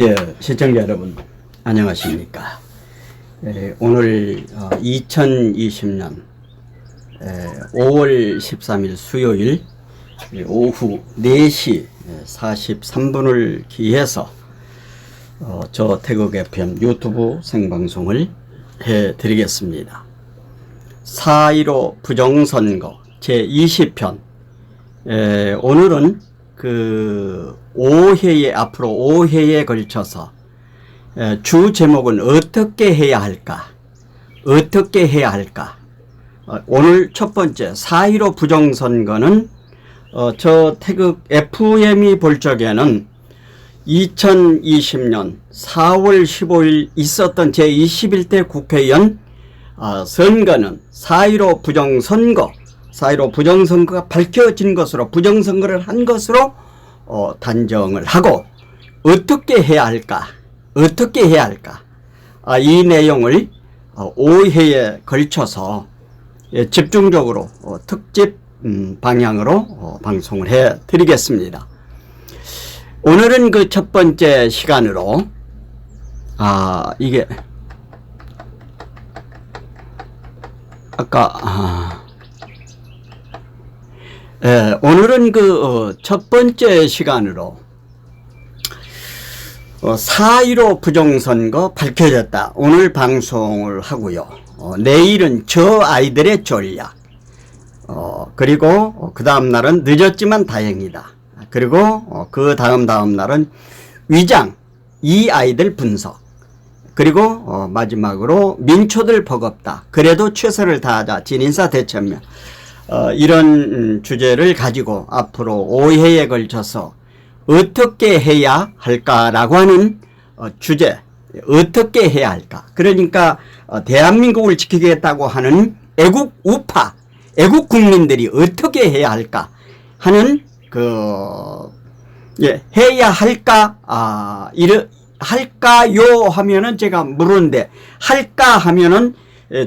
네, 시청자 여러분, 안녕하십니까. 에, 오늘 어, 2020년 에, 5월 13일 수요일 에, 오후 4시 43분을 기해서 어, 저 태국 FM 유튜브 생방송을 해드리겠습니다. 4.15 부정선거 제20편 에, 오늘은 그 5회에 앞으로 5회에 걸쳐서 에, 주 제목은 어떻게 해야 할까? 어떻게 해야 할까? 어, 오늘 첫 번째 4.15 부정선거는 어, 저 태극 FM이 볼 적에는 2020년 4월 15일 있었던 제21대 국회의원 아, 선거는 4.15 부정선거, 4.15 부정선거가 밝혀진 것으로, 부정선거를 한 것으로 어, 단정을 하고, 어떻게 해야 할까? 어떻게 해야 할까? 아, 이 내용을 어, 5회에 걸쳐서 예, 집중적으로 어, 특집 음, 방향으로 어, 방송을 해 드리겠습니다. 오늘은 그 첫 번째 시간으로, 아, 이게, 아까 아, 예, 오늘은 그 어, 첫 번째 시간으로 어, 4.15 부정선거 밝혀졌다. 오늘 방송을 하고요. 어, 내일은 저 아이들의 전략. 어, 그리고 그 다음 날은 늦었지만 다행이다. 그리고 어, 그 다음 다음 날은 위장 이 아이들 분석. 그리고 어, 마지막으로 민초들 버겁다. 그래도 최선을 다하자. 진인사 대천면. 어, 이런 음, 주제를 가지고 앞으로 5회에 걸쳐서 어떻게 해야 할까라고 하는 어, 주제. 어떻게 해야 할까. 그러니까 어, 대한민국을 지키겠다고 하는 애국 우파, 애국 국민들이 어떻게 해야 할까 하는 그 예, 해야 할까 아 이르 할까요 하면은 제가 물었는데 할까 하면은 예,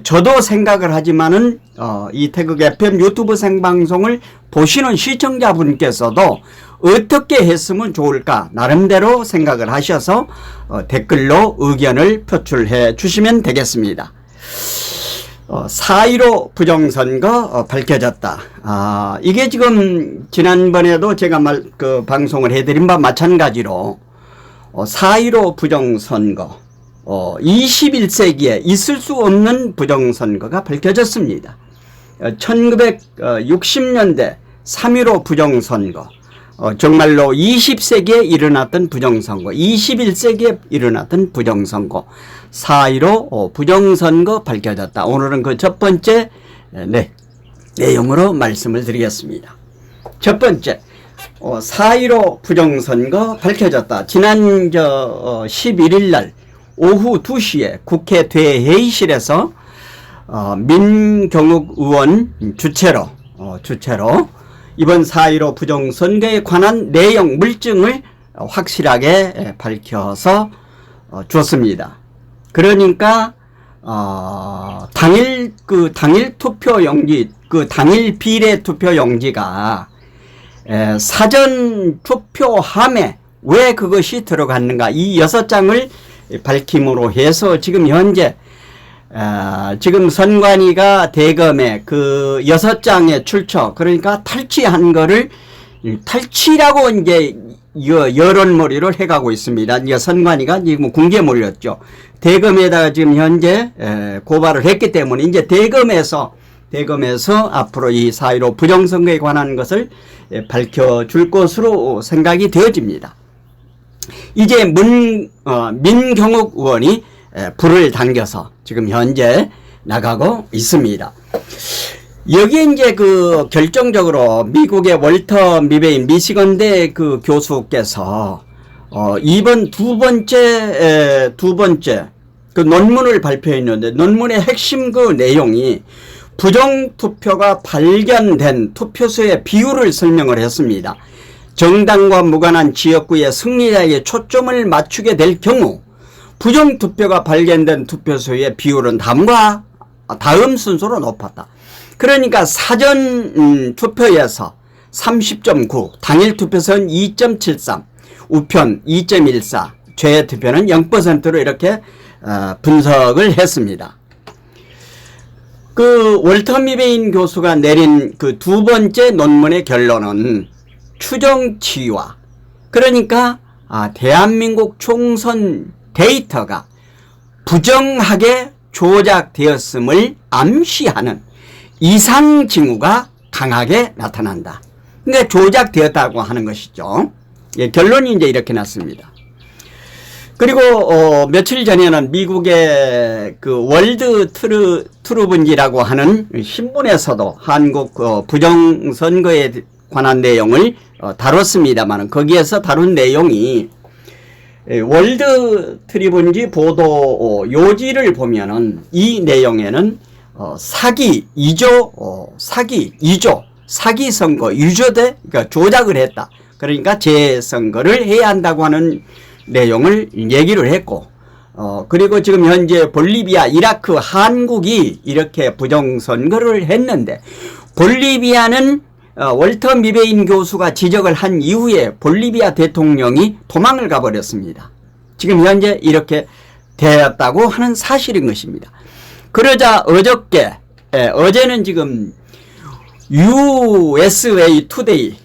저도 생각을 하지만은 어, 이 태극 FM 유튜브 생방송을 보시는 시청자분께서도 어떻게 했으면 좋을까 나름대로 생각을 하셔서 어, 댓글로 의견을 표출해 주시면 되겠습니다. 어, 4.15 부정선거 어, 밝혀졌다. 아, 이게 지금 지난번에도 제가 말, 그 방송을 해드린 바 마찬가지로 어, 4.15 부정선거, 어, 21세기에 있을 수 없는 부정선거가 밝혀졌습니다. 어, 1960년대 3.15 부정선거, 어, 정말로 20세기에 일어났던 부정선거, 21세기에 일어났던 부정선거, 4.15 어, 부정선거 밝혀졌다. 오늘은 그 첫 번째, 에, 네, 내용으로 말씀을 드리겠습니다. 첫 번째, 어, 4.15 부정선거 밝혀졌다. 지난 저 어, 11일 날 오후 2시에 국회 대회의실에서 어, 민경욱 의원 주최로 어, 주최로 이번 4.15 부정선거에 관한 내용 물증을 어, 확실하게 에, 밝혀서 어, 주었습니다. 그러니까 어, 당일 그 당일 투표 용지 그 당일 비례 투표 용지가 에, 사전 투표함에 왜 그것이 들어갔는가 이 여섯 장을 밝힘으로 해서 지금 현재 아, 지금 선관위가 대검에 그 여섯 장의 출처 그러니까 탈취한 거를 탈취라고 이제 여, 여론몰이를 해가고 있습니다. 이제 선관위가 지금 공개몰이였죠. 대검에다가 지금 현재 에, 고발을 했기 때문에 이제 대검에서 대검에서 앞으로 이4.15 부정선거에 관한 것을 에, 밝혀줄 것으로 생각이 되어집니다. 이제 문, 어, 민경욱 의원이 에, 불을 당겨서 지금 현재 나가고 있습니다. 여기 이제 그 결정적으로 미국의 월터 미베인 미시건대 그 교수께서 어, 이번 두 번째, 에, 두 번째 그 논문을 발표했는데 논문의 핵심 그 내용이 부정투표가 발견된 투표소의 비율을 설명을 했습니다. 정당과 무관한 지역구의 승리자에게 초점을 맞추게 될 경우 부정투표가 발견된 투표소의 비율은 다음과 다음 순서로 높았다. 그러니까 사전 음, 투표에서 30.9, 당일 투표선 2.73, 우편 2.14, 최 투표는 0%로 이렇게 어, 분석을 했습니다. 그 월터 미베인 교수가 내린 그 두 번째 논문의 결론은 추정치와 그러니까 아, 대한민국 총선 데이터가 부정하게 조작되었음을 암시하는 이상 징후가 강하게 나타난다. 그러니까 조작되었다고 하는 것이죠. 예, 결론이 이제 이렇게 났습니다. 그리고 어, 며칠 전에는 미국의 그 월드 트루 트루븐지라고 하는 신문에서도 한국 어, 부정 선거에 관한 내용을 어, 다뤘습니다만 거기에서 다룬 내용이 에, 월드 트리븐지 보도 어, 요지를 보면은 이 내용에는 어, 사기, 이조, 어, 사기, 이조, 사기 선거, 유조대, 그러니까 조작을 했다. 그러니까 재선거를 해야 한다고 하는 내용을 얘기를 했고, 어, 그리고 지금 현재 볼리비아, 이라크, 한국이 이렇게 부정선거를 했는데, 볼리비아는 어, 월터 미베인 교수가 지적을 한 이후에 볼리비아 대통령이 도망을 가버렸습니다. 지금 현재 이렇게 되었다고 하는 사실인 것입니다. 그러자 어저께, 예, 어제는 지금 USA 투데이,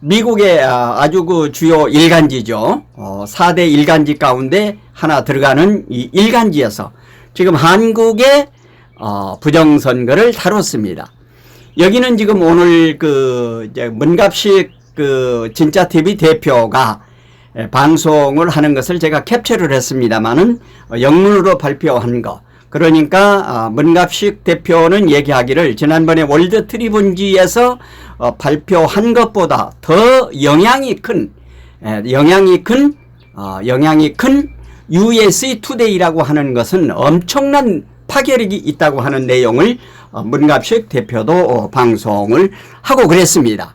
미국의 아, 아주 그 주요 일간지죠. 어, 4대 일간지 가운데 하나 들어가는 이 일간지에서 지금 한국의 어, 부정선거를 다뤘습니다. 여기는 지금 오늘 그 이제 문갑식 그 진짜 TV 대표가 예, 방송을 하는 것을 제가 캡처를 했습니다만은 어, 영문으로 발표한 거. 그러니까 아, 문갑식 대표는 얘기하기를 지난번에 월드 트리븐지에서 어, 발표한 것보다 더 영향이 큰 예, 영향이 큰 어, 영향이 큰 USA 투데이라고 하는 것은 엄청난 파괴력이 있다고 하는 내용을 어, 문갑식 대표도 어, 방송을 하고 그랬습니다.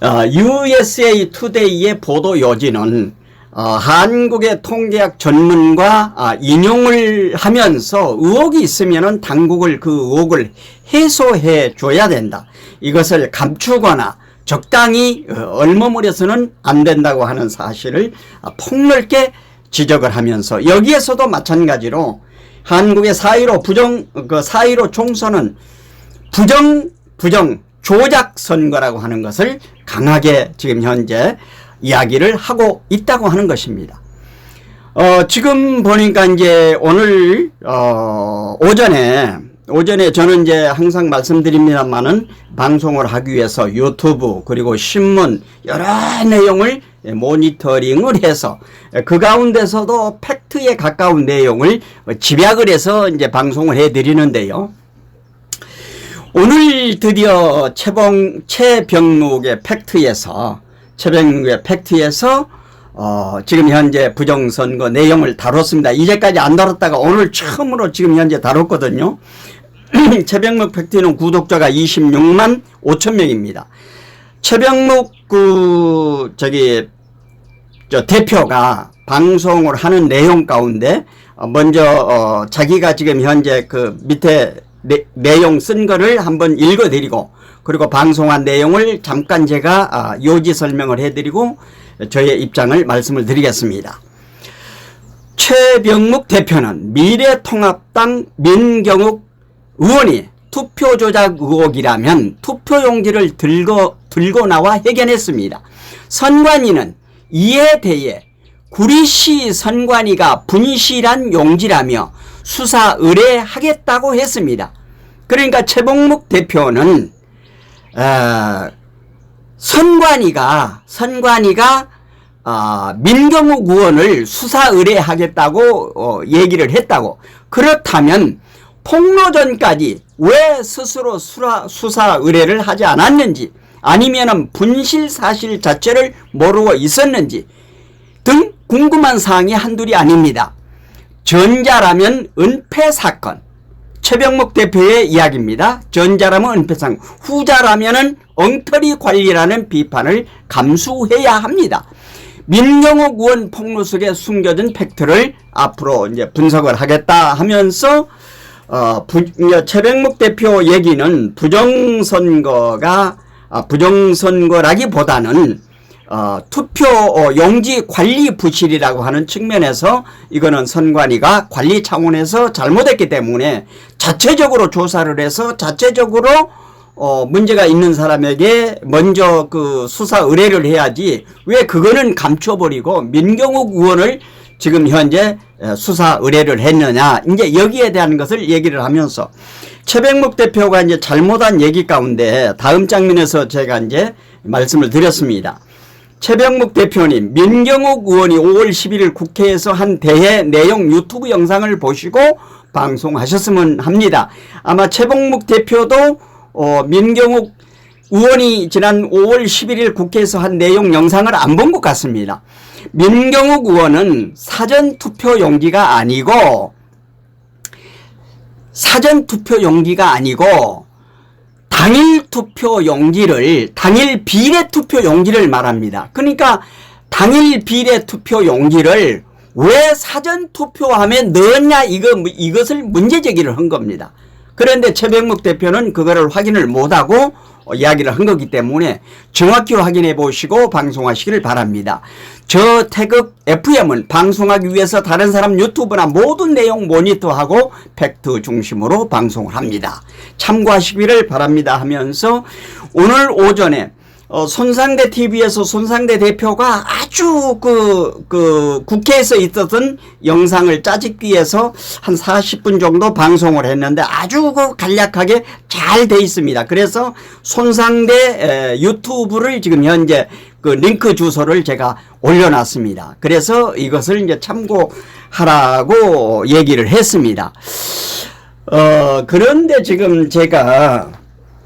어, USA 투데이의 보도 요지는 어, 한국의 통계학 전문가 아, 인용을 하면서 의혹이 있으면 당국을 그 의혹을 해소해 줘야 된다. 이것을 감추거나 적당히 어, 얼머무려서는 안 된다고 하는 사실을 아, 폭넓게 지적을 하면서 여기에서도 마찬가지로 한국의 4.15 부정 그 4.15 총선은 부정 부정 조작 선거라고 하는 것을 강하게 지금 현재 이야기를 하고 있다고 하는 것입니다. 어, 지금 보니까 이제 오늘, 어, 오전에, 오전에 저는 이제 항상 말씀드립니다만은 방송을 하기 위해서 유튜브 그리고 신문 여러 내용을 모니터링을 해서 그 가운데서도 팩트에 가까운 내용을 집약을 해서 이제 방송을 해 드리는데요. 오늘 드디어 최봉, 최병묵의 팩트에서 최병묵의 팩트에서 어, 지금 현재 부정선거 내용을 다뤘습니다. 이제까지 안 다뤘다가 오늘 처음으로 지금 현재 다뤘거든요. 최병묵 팩트는 구독자가 26만 5천 명입니다. 최병묵 그 저기 저 대표가 방송을 하는 내용 가운데 어, 먼저 어 자기가 지금 현재 그 밑에 내, 내용 쓴 거를 한번 읽어드리고 그리고 방송한 내용을 잠깐 제가 아, 요지 설명을 해드리고 저의 입장을 말씀을 드리겠습니다. 최병묵 대표는 미래통합당 민경욱 의원이 투표 조작 의혹이라면 투표용지를 들고, 들고 나와 해견했습니다. 선관위는 이에 대해 구리시 선관위가 분실한 용지라며 수사 의뢰하겠다고 했습니다. 그러니까 최봉묵 대표는 어, 선관위가 선관위가 어, 민경욱 의원을 수사 의뢰하겠다고 어, 얘기를 했다고 그렇다면 폭로전까지 왜 스스로 수사, 수사 의뢰를 하지 않았는지 아니면은 분실 사실 자체를 모르고 있었는지 등 궁금한 사항이 한둘이 아닙니다. 전자라면 은폐 사건. 최병목 대표의 이야기입니다. 전자라면 은폐 사건. 후자라면은 엉터리 관리라는 비판을 감수해야 합니다. 민경욱 의원 폭로 속에 숨겨진 팩트를 앞으로 이제 분석을 하겠다 하면서 어, 부, 최병목 대표 얘기는 부정선거가 아, 부정선거라기보다는 어, 투표 어, 용지 관리 부실이라고 하는 측면에서 이거는 선관위가 관리 차원에서 잘못했기 때문에 자체적으로 조사를 해서 자체적으로 어, 문제가 있는 사람에게 먼저 그 수사 의뢰를 해야지 왜 그거는 감춰버리고 민경욱 의원을 지금 현재 에, 수사 의뢰를 했느냐. 이제 여기에 대한 것을 얘기를 하면서 최백목 대표가 이제 잘못한 얘기 가운데 다음 장면에서 제가 이제 말씀을 드렸습니다. 최병묵 대표님, 민경욱 의원이 5월 11일 국회에서 한 대회 내용 유튜브 영상을 보시고 방송하셨으면 합니다. 아마 최병묵 대표도 어, 민경욱 의원이 지난 5월 11일 국회에서 한 내용 영상을 안 본 것 같습니다. 민경욱 의원은 사전 투표 용기가 아니고 사전 투표 용기가 아니고 당일 투표 용지를 당일 비례 투표 용지를 말합니다. 그러니까 당일 비례 투표 용지를 왜 사전 투표함에 넣었냐 이거 이것을 문제 제기를 한 겁니다. 그런데 최병목 대표는 그거를 확인을 못하고 어, 이야기를 한 거기 때문에 정확히 확인해 보시고 방송하시기를 바랍니다. 저 태극 FM은 방송하기 위해서 다른 사람 유튜브나 모든 내용 모니터하고 팩트 중심으로 방송을 합니다. 참고하시기를 바랍니다 하면서 오늘 오전에 어, 손상대 TV에서 손상대 대표가 아주 그, 그, 국회에서 있었던 영상을 짜집기 위해서 한 40분 정도 방송을 했는데 아주 그 간략하게 잘 돼 있습니다. 그래서 손상대 에, 유튜브를 지금 현재 그 링크 주소를 제가 올려놨습니다. 그래서 이것을 이제 참고하라고 얘기를 했습니다. 어, 그런데 지금 제가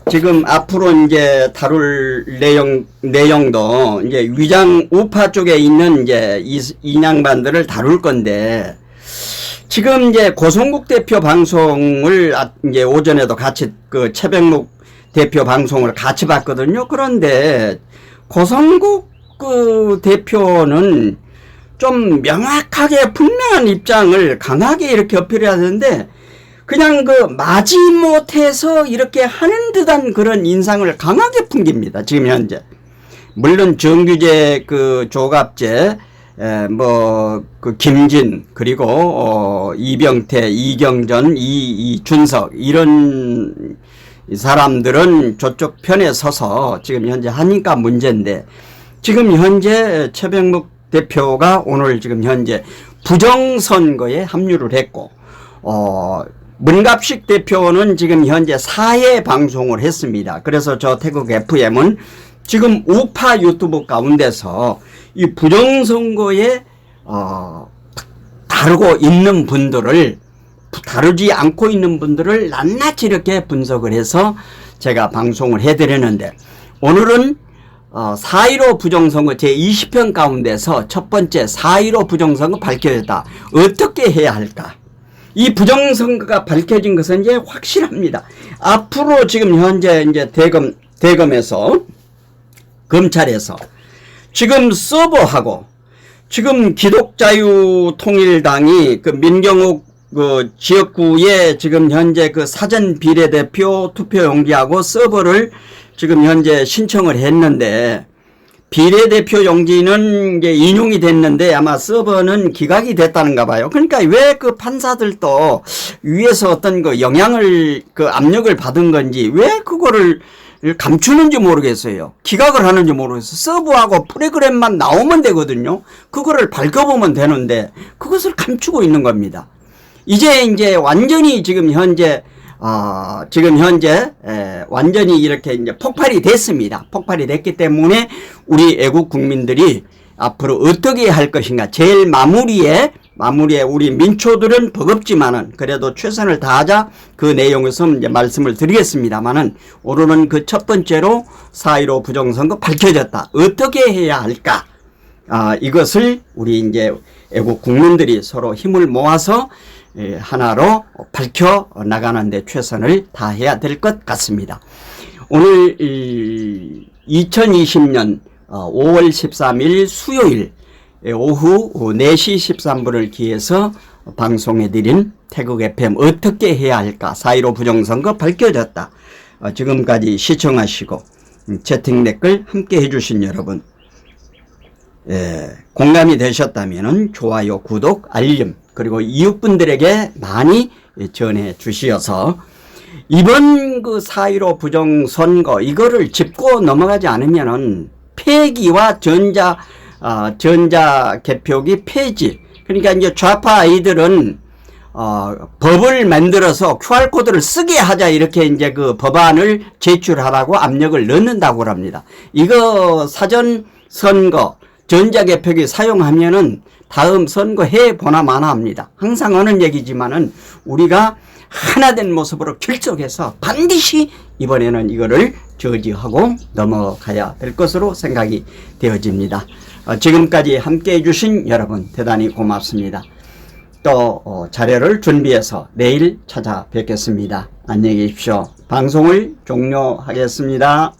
지금 앞으로 이제 다룰 내용, 내용도 이제 위장 우파 쪽에 있는 이제 이, 인양반들을 다룰 건데 지금 이제 고성국 대표 방송을 아- 이제 오전에도 같이 그 최백묵 대표 방송을 같이 봤거든요. 그런데 고성국 그 대표는 좀 명확하게 분명한 입장을 강하게 이렇게 어필해야 되는데 그냥 그 마지못해서 이렇게 하는 듯한 그런 인상을 강하게 풍깁니다. 지금 현재. 물론 정규제 그 조갑제 뭐그 김진 그리고 어 이병태 이경전 이, 이준석 이런 사람들은 저쪽 편에 서서 지금 현재 하니까 문제인데 지금 현재 최병묵 대표가 오늘 지금 현재 부정선거에 합류를 했고 어 문갑식 대표는 지금 현재 4회 방송을 했습니다. 그래서 저 태국 FM은 지금 우파 유튜브 가운데서 이 부정선거에 어, 다루고 있는 분들을 다루지 않고 있는 분들을 낱낱이 이렇게 분석을 해서 제가 방송을 해드렸는데 오늘은 어, 4.15 부정선거 제20편 가운데서 첫 번째 4.15 부정선거 밝혀졌다. 어떻게 해야 할까? 이 부정선거가 밝혀진 것은 이제 확실합니다. 앞으로 지금 현재 이제 대검, 대검에서, 검찰에서 지금 서버하고 지금 기독자유통일당이 그 민경욱 그 지역구에 지금 현재 그 사전 비례대표 투표 용지하고 서버를 지금 현재 신청을 했는데 비례대표 용지는 이제 인용이 됐는데 아마 서버는 기각이 됐다는가 봐요. 그러니까 왜 그 판사들도 위에서 어떤 그 영향을 그 압력을 받은 건지 왜 그거를 감추는지 모르겠어요. 기각을 하는지 모르겠어요. 서브하고 프로그램만 나오면 되거든요. 그거를 밝혀보면 되는데 그것을 감추고 있는 겁니다. 이제 이제 완전히 지금 현재 어, 지금 현재 에, 완전히 이렇게 이제 폭발이 됐습니다. 폭발이 됐기 때문에 우리 애국 국민들이 앞으로 어떻게 할 것인가 제일 마무리에 마무리에 우리 민초들은 버겁지만은 그래도 최선을 다하자 그 내용에서 이제 말씀을 드리겠습니다만은 오늘은 그 첫 번째로 4.15 부정선거 밝혀졌다. 어떻게 해야 할까? 아, 이것을 우리 이제 애국 국민들이 서로 힘을 모아서 예, 하나로 밝혀 나가는 데 최선을 다해야 될 것 같습니다. 오늘 2020년 5월 13일 수요일 예, 오후 4시 13분을 기해서 방송해 드린 태국 FM 어떻게 해야 할까 4.15 부정선거 밝혀졌다. 어, 지금까지 시청하시고 음, 채팅 댓글 함께 해주신 여러분 예, 공감이 되셨다면 좋아요, 구독, 알림 그리고 이웃분들에게 많이 전해 주시어서 이번 그4.15 부정선거 이거를 짚고 넘어가지 않으면은 폐기와 전자 아, 전자 개표기 폐지 그러니까 이제 좌파 아이들은 어, 법을 만들어서 QR코드를 쓰게 하자 이렇게 이제 그 법안을 제출하라고 압력을 넣는다고 합니다. 이거 사전 선거 전자개표기 사용하면은 다음 선거 해 보나 마나 합니다. 항상 하는 얘기지만은 우리가 하나된 모습으로 결속해서 반드시 이번에는 이거를 저지하고 넘어가야 될 것으로 생각이 되어집니다. 어, 지금까지 함께 해주신 여러분 대단히 고맙습니다. 또 어, 자료를 준비해서 내일 찾아뵙겠습니다. 안녕히 계십시오. 방송을 종료하겠습니다.